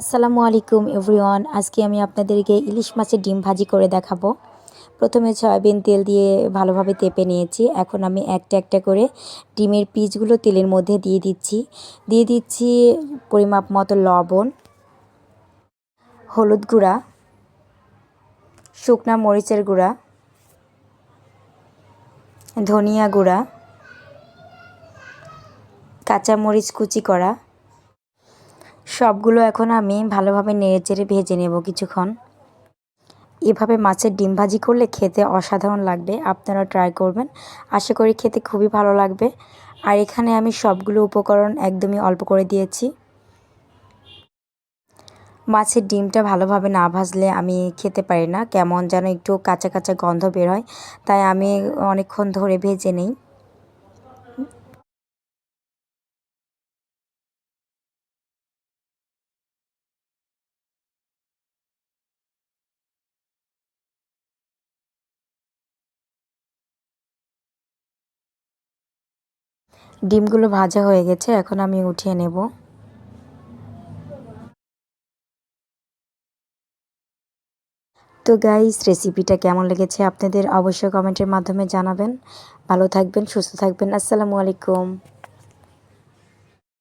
আসসালামু আলাইকুম এভরিওয়ান। আজকে আমি আপনাদেরকে ইলিশ মাছের ডিম ভাজি করে দেখাবো। প্রথমে সয়াবিন তেল দিয়ে ভালোভাবে তেপে নিয়েছি। এখন আমি একটা একটা করে ডিমের পিসগুলো তেলের মধ্যে দিয়ে দিচ্ছি। দিয়ে দিচ্ছি পরিমাপ মতো লবণ, হলুদ গুঁড়া, শুকনা মরিচের গুঁড়া, ধনিয়া গুঁড়া কাঁচা মরিচ কুচি করা সবগুলো এখন আমি ভালোভাবে নেড়ে চেড়ে ভেজে নেব কিছুক্ষণ। এভাবে মাছের ডিম ভাজি করলে খেতে অসাধারণ লাগবে আপনারা ট্রাই করবেন। আশা করি খেতে খুবই ভালো লাগবে। আর এখানে আমি সবগুলো উপকরণ একদমই অল্প করে দিয়েছি। মাছের ডিমটা ভালোভাবে না ভাজলে আমি খেতে পারি না, কেমন যেন একটু কাঁচা কাঁচা গন্ধ বের হয়, তাই আমি অনেকক্ষণ ধরে ভেজে নিই। ডিমগুলো ভাজা হয়ে গেছে, এখন আমি উঠিয়ে নেব। তো গাইস রেসিপিটা কেমন লেগেছে আপনাদের অবশ্যই কমেন্টের মাধ্যমে জানাবেন। ভালো থাকবেন, সুস্থ থাকবেন, আসসালামু আলাইকুম।